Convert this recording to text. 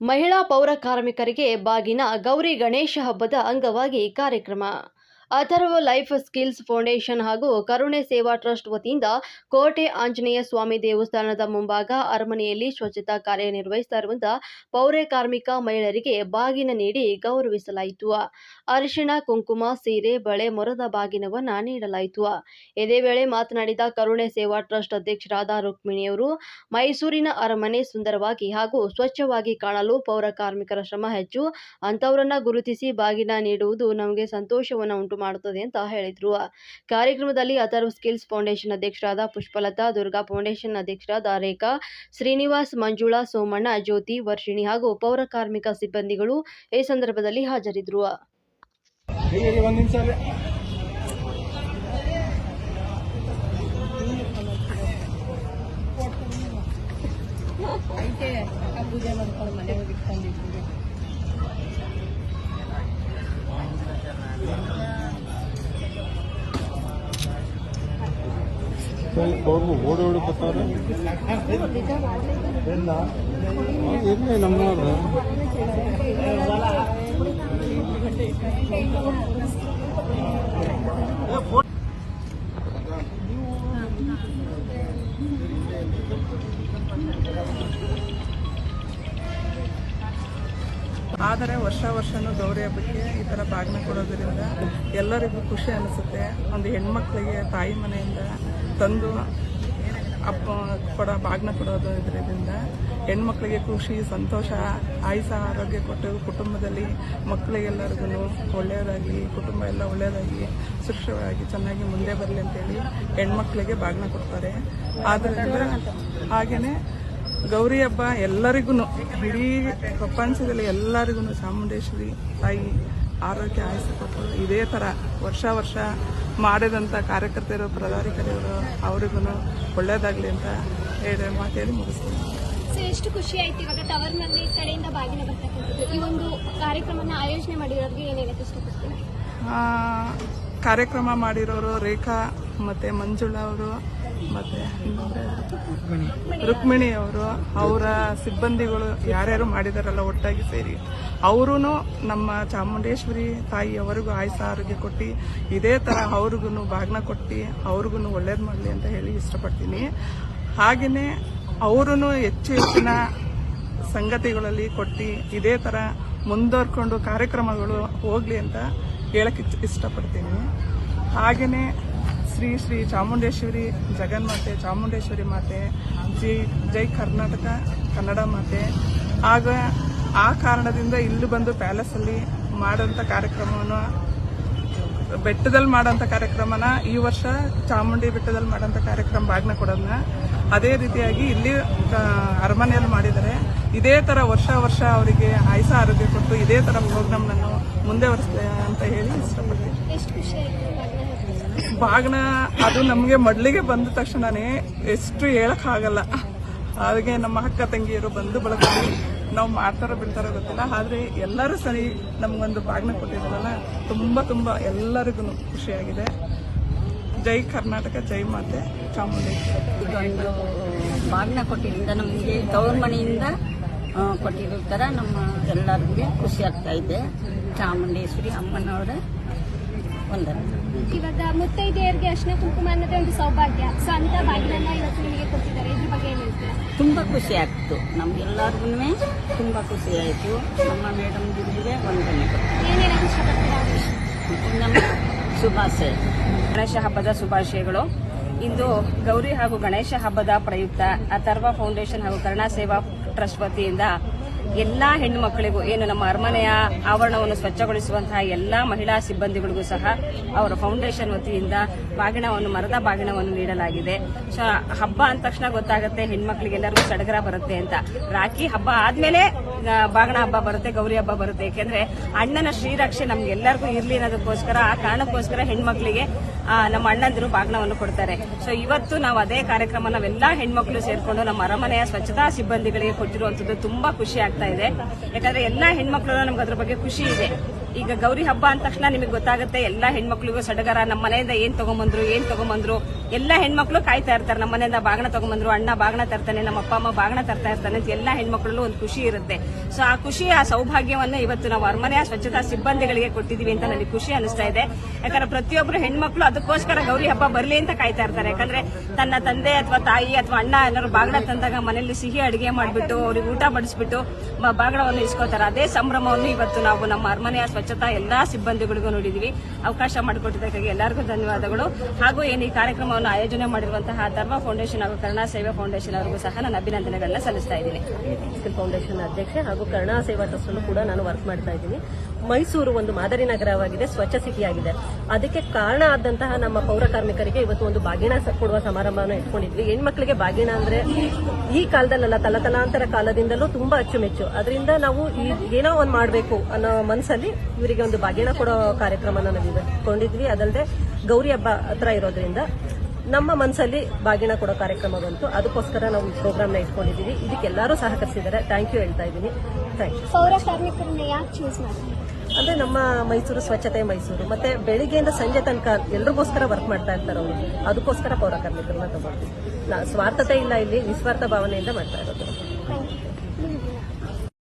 ಮಹಿಳಾ ಪೌರ ಕಾರ್ಮಿಕರಿಗೆ ಬಾಗಿನ ಗೌರಿ ಗಣೇಶ ಹಬ್ಬದ ಅಂಗವಾಗಿ ಕಾರ್ಯಕ್ರಮ. ಅಥರ್ವ ಲೈಫ್ ಸ್ಕಿಲ್ಸ್ ಫೌಂಡೇಶನ್ ಹಾಗೂ ಕರುಣೆ ಸೇವಾ ಟ್ರಸ್ಟ್ ವತಿಯಿಂದ ಕೋಟೆ ಆಂಜನೇಯ ಸ್ವಾಮಿ ದೇವಸ್ಥಾನದ ಮುಂಭಾಗ ಅರಮನೆಯಲ್ಲಿ ಸ್ವಚ್ಛತಾ ಕಾರ್ಯ ನಿರ್ವಹಿಸ್ತಾ ಇರುವಂತಹ ಪೌರ ಕಾರ್ಮಿಕ ಮಹಿಳೆಯರಿಗೆ ಬಾಗಿನ ನೀಡಿ ಗೌರವಿಸಲಾಯಿತು. ಅರಿಶಿಣ, ಕುಂಕುಮ, ಸೀರೆ, ಬಳೆ, ಮೊರದ ಬಾಗಿನವನ್ನ ನೀಡಲಾಯಿತು. ಇದೇ ವೇಳೆ ಮಾತನಾಡಿದ ಕರುಣೆ ಸೇವಾ ಟ್ರಸ್ಟ್ ಅಧ್ಯಕ್ಷರಾದ ರುಕ್ಮಿಣಿಯವರು ಮೈಸೂರಿನ ಅರಮನೆ ಸುಂದರವಾಗಿ ಹಾಗೂ ಸ್ವಚ್ಛವಾಗಿ ಕಾಣಲು ಪೌರ ಕಾರ್ಮಿಕರ ಶ್ರಮ ಹೆಚ್ಚು. ಅಂತವರನ್ನ ಗುರುತಿಸಿ ಬಾಗಿನ ನೀಡುವುದು ನಮಗೆ ಸಂತೋಷವನ್ನು ಉಂಟು ಮಾಡುತ್ತದೆ ಅಂತ ಹೇಳಿದ್ರು. ಕಾರ್ಯಕ್ರಮದಲ್ಲಿ ಅಥರ್ವ್ ಸ್ಕಿಲ್ಸ್ ಫೌಂಡೇಶನ್ ಅಧ್ಯಕ್ಷರಾದ ಪುಷ್ಪಲತಾ ದುರ್ಗಾ ಫೌಂಡೇಶನ್ ಅಧ್ಯಕ್ಷರಾದ ರೇಖಾ ಶ್ರೀನಿವಾಸ್ ಮಂಜುಳಾ ಸೋಮಣ್ಣ ಜ್ಯೋತಿ ವರ್ಷಿಣಿ ಹಾಗೂ ಪೌರ ಕಾರ್ಮಿಕ ಸಿಬ್ಬಂದಿಗಳು ಈ ಸಂದರ್ಭದಲ್ಲಿ ಹಾಜರಿದ್ದರು ಅಕ್ಕ ಪೂಜೆ ಮಾಡ್ಕೊಂಡು ಮನೆ ಹೋಗಿ ಇಟ್ಕೊಂಡಿದ್ದೀವಿ ಅವ್ರು ಓಡಿ ಓಡಿ ಬರ್ತಾರೆ ಇಲ್ಲ ಇರಲಿ ನಮ್ಮವ್ರು ಆದರೆ ವರ್ಷ ವರ್ಷನೂ ಗೌರಿ ಹಬ್ಬಕ್ಕೆ ಈ ಥರ ಬಾಗಿನ ಕೊಡೋದ್ರಿಂದ ಎಲ್ಲರಿಗೂ ಖುಷಿ ಅನಿಸುತ್ತೆ. ಒಂದು ಹೆಣ್ಮಕ್ಳಿಗೆ ತಾಯಿ ಮನೆಯಿಂದ ತಂದು ಅಪ್ಪ ಕೊಡ ಬಾಗಿನ ಕೊಡೋದು ಇದರಿಂದ ಹೆಣ್ಮಕ್ಳಿಗೆ ಖುಷಿ, ಸಂತೋಷ ಆಯುಸ ಆರೋಗ್ಯ ಕೊಟ್ಟು ಕುಟುಂಬದಲ್ಲಿ ಮಕ್ಕಳಿಗೆಲ್ಲರಿಗೂ ಒಳ್ಳೆಯದಾಗಿ ಕುಟುಂಬ ಎಲ್ಲ ಒಳ್ಳೆಯದಾಗಿ ಸುರಕ್ಷವಾಗಿ ಚೆನ್ನಾಗಿ ಮುಂದೆ ಬರಲಿ ಅಂತೇಳಿ ಹೆಣ್ಮಕ್ಳಿಗೆ ಬಾಗಿನ ಕೊಡ್ತಾರೆ. ಆದ್ದರಿಂದ ಹಾಗೆಯೇ ಗೌರಿ ಹಬ್ಬ ಎಲ್ಲರಿಗೂ ಇಡೀ ಪ್ರಪಂಚದಲ್ಲಿ ಎಲ್ಲರಿಗೂ ಚಾಮುಂಡೇಶ್ವರಿ ತಾಯಿ ಆರೋಗ್ಯ ಆಯಸ್ಸು ಕೊಟ್ಟರು ಇದೇ ಥರ ವರ್ಷ ವರ್ಷ ಮಾಡಿದಂಥ ಕಾರ್ಯಕರ್ತರು ಪದಾಧಿಕಾರಿಗಳು ಅವರಿಗೂ ಒಳ್ಳೇದಾಗಲಿ ಅಂತ ಹೇಳಿ ಮಾತೇಳಿ ಮುಗಿಸ್ತೀನಿ. ಸೊ ಎಷ್ಟು ಖುಷಿ ಆಯ್ತು ಇವಾಗ ಟವರ್ನಲ್ಲಿ ಕಡೆಯಿಂದ ಬಾಗಿನ ಬರ್ತಕ್ಕಂಥದ್ದು? ಈ ಒಂದು ಕಾರ್ಯಕ್ರಮನ ಆಯೋಜನೆ ಮಾಡಿರೋರಿಗೆ ಏನ್ ಹೇಳಕ್ ಇಷ್ಟಪಡ್ತೀನಿ ಕಾರ್ಯಕ್ರಮ ಮಾಡಿರೋರು ರೇಖಾ ಮತ್ತು ಮಂಜುಳಾ ಅವರು ಮತ್ತು? ರುಕ್ಮಿಣಿ. ಅವರು, ಅವರ ಸಿಬ್ಬಂದಿಗಳು ಯಾರ್ಯಾರು ಮಾಡಿದಾರಲ್ಲ ಒಟ್ಟಾಗಿ ಸೇರಿ ಅವರೂ ನಮ್ಮ ಚಾಮುಂಡೇಶ್ವರಿ ತಾಯಿಯವರಿಗೂ ಆಯುಸ ಆರೋಗ್ಯ ಕೊಟ್ಟು, ಇದೇ ಥರ ಅವ್ರಿಗೂ ಬಾಗ್ನ ಕೊಟ್ಟು ಅವ್ರಿಗೂ ಒಳ್ಳೇದು ಮಾಡಲಿ ಅಂತ ಹೇಳಿ ಇಷ್ಟಪಡ್ತೀನಿ. ಹಾಗೆಯೇ ಅವರೂ ಹೆಚ್ಚು ಹೆಚ್ಚಿನ ಸಂಗತಿಗಳಲ್ಲಿ ಕೊಟ್ಟು, ಇದೇ ಥರ ಮುಂದುವರ್ಕೊಂಡು ಕಾರ್ಯಕ್ರಮಗಳು ಹೋಗಲಿ ಅಂತ ಹೇಳಕ್ಕೆ ಇಷ್ಟಪಡ್ತೀನಿ. ಹಾಗೆಯೇ ಶ್ರೀ ಶ್ರೀ ಚಾಮುಂಡೇಶ್ವರಿ ಜಗನ್ಮಾತೆ, ಚಾಮುಂಡೇಶ್ವರಿ ಮಾತೆ, ಜೈ ಜೈ ಕರ್ನಾಟಕ, ಕನ್ನಡ ಮಾತೆ. ಆಗ ಆ ಕಾರಣದಿಂದ ಇಲ್ಲಿ ಬಂದು ಪ್ಯಾಲೇಸಲ್ಲಿ ಮಾಡೋಂಥ ಕಾರ್ಯಕ್ರಮವನ್ನು, ಬೆಟ್ಟದಲ್ಲಿ ಮಾಡೋಂಥ ಕಾರ್ಯಕ್ರಮನ ಈ ವರ್ಷ ಚಾಮುಂಡಿ ಬೆಟ್ಟದಲ್ಲಿ ಮಾಡೋಂಥ ಕಾರ್ಯಕ್ರಮ ಭಾಗನ ಕೊಡೋದನ್ನ ಅದೇ ರೀತಿಯಾಗಿ ಇಲ್ಲಿ ಅರಮನೆಯಲ್ಲಿ ಮಾಡಿದರೆ ಇದೇ ಥರ ವರ್ಷ ವರ್ಷ ಅವರಿಗೆ ಆಯಸ ಆರೋಗ್ಯ ಕೊಟ್ಟು ಇದೇ ಥರ ಪ್ರೋಗ್ರಾಮ್ನನ್ನು ಮುಂದೆ ಅಂತ ಹೇಳಿ ಇಷ್ಟಪಡ್ತೀನಿ. ಬಾಗ್ನ ಅದು ನಮಗೆ ಮಡ್ಲಿಗೆ ಬಂದ ತಕ್ಷಣನೇ ಎಷ್ಟು ಹೇಳಕ್ಕಾಗಲ್ಲ ಹಾಗೆ ನಮ್ಮ ಅಕ್ಕ ತಂಗಿಯರು ಬಂದು ಬಳಗದಲ್ಲಿ ನಾವು ಮಾಡ್ತಾರೋ ಬಿಡ್ತಾರೋ ಗೊತ್ತಿಲ್ಲ. ಆದರೆ ಎಲ್ಲರೂ ಸರಿ ನಮಗೊಂದು ಬಾಗ್ನ ಕೊಟ್ಟಿದ್ದಾರಲ್ಲ. ತುಂಬ ತುಂಬ ಎಲ್ಲರಿಗೂ ಖುಷಿಯಾಗಿದೆ. ಜೈ ಕರ್ನಾಟಕ, ಜೈ ಮಾತೆ. ಚಾಮುಂಡೇಶ್ವರಿ ಇದೊಂದು ಬಾಗಿನ ಕೊಟ್ಟಿದ್ದರಿಂದ ನಮಗೆ ತವ್ರ ಮನೆಯಿಂದ ಕೊಟ್ಟಿರೋ ಥರ ನಮ್ಮ ಎಲ್ಲರಿಗೂ ಖುಷಿ ಆಗ್ತಾ ಇದೆ. ಚಾಮುಂಡೇಶ್ವರಿ ಅಮ್ಮನವರ. ವಂದನೆ ಇವಾಗ ಮುತ್ತೈದೆಯರಿಗೆ ಅರ್ಶಿನ ಕುಂಕುಮ ಅನ್ನೋದೇ ಒಂದು ಸೌಭಾಗ್ಯ. ಸೊ ಅಂತ ಬಾಗಿಲನ್ನ ಇವತ್ತು ನಿಮಗೆ ಕೊಟ್ಟಿದ್ದಾರೆ ಇದ್ರ ಬಗ್ಗೆ ಏನು ಹೇಳ್ತೀರಾ? ತುಂಬ ಖುಷಿ ಆಗ್ತು. ನಮ್ಗೆಲ್ಲರಿಗೂ ತುಂಬ ಖುಷಿ ಆಯಿತು. ನಮ್ಮ ಮೇಡಮ್ ಗಿರಿಗೆ ವಂದನೆ. ಏನ್ ಹೇಳಕ್ ಇಷ್ಟಪಡ್ತೀರಾ ನಮ್ಮ ಶುಭಾಶಯ. ಗಣೇಶ ಹಬ್ಬದ ಶುಭಾಶಯಗಳು. ಇಂದು ಗೌರಿ ಹಾಗೂ ಗಣೇಶ ಹಬ್ಬದ ಪ್ರಯುಕ್ತ ಅಥರ್ವ ಫೌಂಡೇಶನ್ ಹಾಗೂ ಕರುಣಾ ಸೇವಾ ಟ್ರಸ್ಟ್ ವತಿಯಿಂದ ಎಲ್ಲಾ ಹೆಣ್ಣು ಮಕ್ಕಳಿಗೂ ಏನು ನಮ್ಮ ಅರಮನೆಯ ಆವರಣವನ್ನು ಸ್ವಚ್ಛಗೊಳಿಸುವಂತಹ ಎಲ್ಲಾ ಮಹಿಳಾ ಸಿಬ್ಬಂದಿಗಳಿಗೂ ಸಹ ಅವರ ಫೌಂಡೇಶನ್ ವತಿಯಿಂದ ಬಾಗಿಣವನ್ನು, ಮರದ ಬಾಗಿಣವನ್ನು ನೀಡಲಾಗಿದೆ. ಸೊ ಹಬ್ಬ ಅಂದ ತಕ್ಷಣ ಗೊತ್ತಾಗುತ್ತೆ ಹೆಣ್ಮಕ್ಳಿಗೆಲ್ಲರಿಗೂ ಸಡಗರ ಬರುತ್ತೆ ಅಂತ. ರಾಖಿ ಹಬ್ಬ ಆದ್ಮೇಲೆ ಬಾಗಣ ಹಬ್ಬ ಬರುತ್ತೆ, ಗೌರಿ ಹಬ್ಬ ಬರುತ್ತೆ. ಯಾಕೆಂದ್ರೆ ಅಣ್ಣನ ಶ್ರೀರಕ್ಷೆ ನಮ್ಗೆಲ್ಲರಿಗೂ ಇರ್ಲಿ ಅನ್ನೋದಕ್ಕೋಸ್ಕರ, ಆ ಕಾರಣಕ್ಕೋಸ್ಕರ ಹೆಣ್ಮಕ್ಳಿಗೆ ನಮ್ಮ ಅಣ್ಣಂದಿರು ಬಾಗಣವನ್ನು ಕೊಡ್ತಾರೆ. ಸೊ ಇವತ್ತು ನಾವು ಅದೇ ಕಾರ್ಯಕ್ರಮ ನಾವೆಲ್ಲಾ ಹೆಣ್ಮಕ್ಳು ಸೇರ್ಕೊಂಡು ನಮ್ಮ ಅರಮನೆಯ ಸ್ವಚ್ಛತಾ ಸಿಬ್ಬಂದಿಗಳಿಗೆ ಕೊಟ್ಟಿರುವಂತದ್ದು ತುಂಬಾ ಖುಷಿ ಆಗ್ತಾ ಇದೆ. ಯಾಕಂದ್ರೆ ಎಲ್ಲಾ ಹೆಣ್ಮಕ್ಳು ನಮ್ಗೆ ಅದ್ರ ಬಗ್ಗೆ ಖುಷಿ ಇದೆ. ಈಗ ಗೌರಿ ಹಬ್ಬ ಅಂದ ತಕ್ಷಣ ನಿಮಗೆ ಗೊತ್ತಾಗುತ್ತೆ, ಎಲ್ಲಾ ಹೆಣ್ಮಕ್ಳಿಗೂ ಸಡಗರ, ನಮ್ಮ ಮನೆಯಿಂದ ಏನ್ ತಗೊಂಬಂದ್ರು ಏನ್ ತಗೊಂಬಂದ್ರು, ಎಲ್ಲಾ ಹೆಣ್ಮಕ್ಳು ಕಾಯ್ತಾ ಇರ್ತಾರೆ. ನಮ್ಮ ಮನೆಯಿಂದ ಬಾಗಣ ತಗೊಂಬಂದ್ರು, ಅಣ್ಣ ಬಾಗಣ ತರ್ತಾನೆ, ನಮ್ಮ ಅಪ್ಪ, ಅಮ್ಮ ಬಾಗಣ ತರ್ತಾ ಇರ್ತಾನೆ ಅಂತ ಎಲ್ಲಾ ಹೆಣ್ಮಕ್ಳಲ್ಲೂ ಒಂದು ಖುಷಿ ಇರುತ್ತೆ. ಸೊ ಆ ಖುಷಿ, ಆ ಸೌಭಾಗ್ಯವನ್ನ ಇವತ್ತು ನಾವು ಅರಮನೆಯ ಸ್ವಚ್ಛತಾ ಸಿಬ್ಬಂದಿಗಳಿಗೆ ಕೊಟ್ಟಿದೀವಿ ಅಂತ ನನಗೆ ಖುಷಿ ಅನಿಸ್ತಾ ಇದೆ. ಯಾಕಂದ್ರೆ ಪ್ರತಿಯೊಬ್ಬರು ಹೆಣ್ಮಕ್ಳು ಅದಕ್ಕೋಸ್ಕರ ಗೌರಿ ಹಬ್ಬ ಬರಲಿ ಅಂತ ಕಾಯ್ತಾ ಇರ್ತಾರೆ. ಯಾಕಂದ್ರೆ ತನ್ನ ತಂದೆ ಅಥವಾ ತಾಯಿ ಅಥವಾ ಅಣ್ಣ ಏನಾದ್ರು ಬಾಗಣ ತಂದಾಗ ಮನೆಯಲ್ಲಿ ಸಿಹಿ ಅಡಿಗೆ ಮಾಡಿಬಿಟ್ಟು, ಅವ್ರಿಗೆ ಊಟ ಬಡಿಸ್ಬಿಟ್ಟು ಬಾಗಣವನ್ನು ಇಸ್ಕೋತಾರೆ. ಅದೇ ಸಂಭ್ರಮವನ್ನು ಇವತ್ತು ನಾವು ನಮ್ಮ ಅರಮನೆಯ ಸ್ವಚ್ಛತಾ ಎಲ್ಲಾ ಸಿಬ್ಬಂದಿಗಳಿಗೂ ನೋಡಿದೀವಿ. ಅವಕಾಶ ಮಾಡಿಕೊಟ್ಟಿದ್ದಕ್ಕಾಗಿ ಎಲ್ಲರಿಗೂ ಧನ್ಯವಾದಗಳು. ಹಾಗೂ ಏನು ಈ ಕಾರ್ಯಕ್ರಮವನ್ನು ಆಯೋಜನೆ ಮಾಡಿರುವಂತಹ ಧರ್ಮ ಫೌಂಡೇಶನ್ ಹಾಗೂ ಕರುಣಾ ಸೇವಾ ಫೌಂಡೇಶನ್ ಅವರಿಗೂ ಸಹ ನಾನು ಅಭಿನಂದನೆಗಳನ್ನ ಸಲ್ಲಿಸ್ತಾ ಇದ್ದೀನಿ. ಫೌಂಡೇಶನ್ ಅಧ್ಯಕ್ಷೆ ಹಾಗೂ ಕರುಣಾ ಸೇವಾ ಟ್ರಸ್ಟ್ ಕೂಡ ನಾನು ವರ್ಕ್ ಮಾಡ್ತಾ ಇದ್ದೀನಿ. ಮೈಸೂರು ಒಂದು ಮಾದರಿ ನಗರವಾಗಿದೆ, ಸ್ವಚ್ಛ ಸಿಟಿಯಾಗಿದೆ ಅದಕ್ಕೆ ಕಾರಣ ಆದಂತಹ ನಮ್ಮ ಪೌರ ಕಾರ್ಮಿಕರಿಗೆ ಇವತ್ತು ಒಂದು ಬಾಗಿಣ ಸ- ಕೊಡುವ ಸಮಾರಂಭವನ್ನು ಇಟ್ಕೊಂಡಿದ್ವಿ. ಹೆಣ್ಮಕ್ಳಿಗೆ ಬಾಗಿಣ ಅಂದ್ರೆ ಈ ಕಾಲದಲ್ಲೆಲ್ಲ ತಲತಲಾಂತರ ಕಾಲದಿಂದಲೂ ತುಂಬಾ ಅಚ್ಚುಮೆಚ್ಚು. ಅದರಿಂದ ನಾವು ಏನೋ ಒಂದು ಮಾಡಬೇಕು ಅನ್ನೋ ಮನಸ್ಸಲ್ಲಿ ಇವರಿಗೆ ಒಂದು ಬಾಗಿಣ ಕೊಡೋ ಕಾರ್ಯಕ್ರಮನ ನಾವು ಕೊಂಡಿದ್ವಿ. ಅದಲ್ಲದೆ ಗೌರಿ ಹಬ್ಬ ಹತ್ರ ಇರೋದ್ರಿಂದ ನಮ್ಮ ಮನಸ್ಸಲ್ಲಿ ಬಾಗಿನ ಕೊಡೋ ಕಾರ್ಯಕ್ರಮ ಬಂತು. ಅದಕ್ಕೋಸ್ಕರ ನಾವು ಈ ಪ್ರೋಗ್ರಾಮ್ನ ಇಟ್ಕೊಂಡಿದ್ದೀವಿ ಇದಕ್ಕೆ ಎಲ್ಲರೂ ಸಹಕರಿಸಿದ್ದಾರೆ. ಥ್ಯಾಂಕ್ ಯು ಹೇಳ್ತಾ ಇದ್ದೀನಿ. ಥ್ಯಾಂಕ್ ಯು ಅಂದ್ರೆ ನಮ್ಮ ಮೈಸೂರು ಸ್ವಚ್ಛತೆ ಮೈಸೂರು. ಮತ್ತೆ ಬೆಳಿಗ್ಗೆಯಿಂದ ಸಂಜೆ ತನಕ ಎಲ್ರಿಗೋಸ್ಕರ ವರ್ಕ್ ಮಾಡ್ತಾ ಇರ್ತಾರೆ ಅವರು. ಅದಕ್ಕೋಸ್ಕರ ಪೌರ ಕಾರ್ಮಿಕರನ್ನ ತಗೊಳ್ತೀವಿ ಸ್ವಾರ್ಥತೆ ಇಲ್ಲ ಇಲ್ಲಿ ನಿಸ್ವಾರ್ಥ ಭಾವನೆಯಿಂದ ಮಾಡ್ತಾ ಇರೋದು.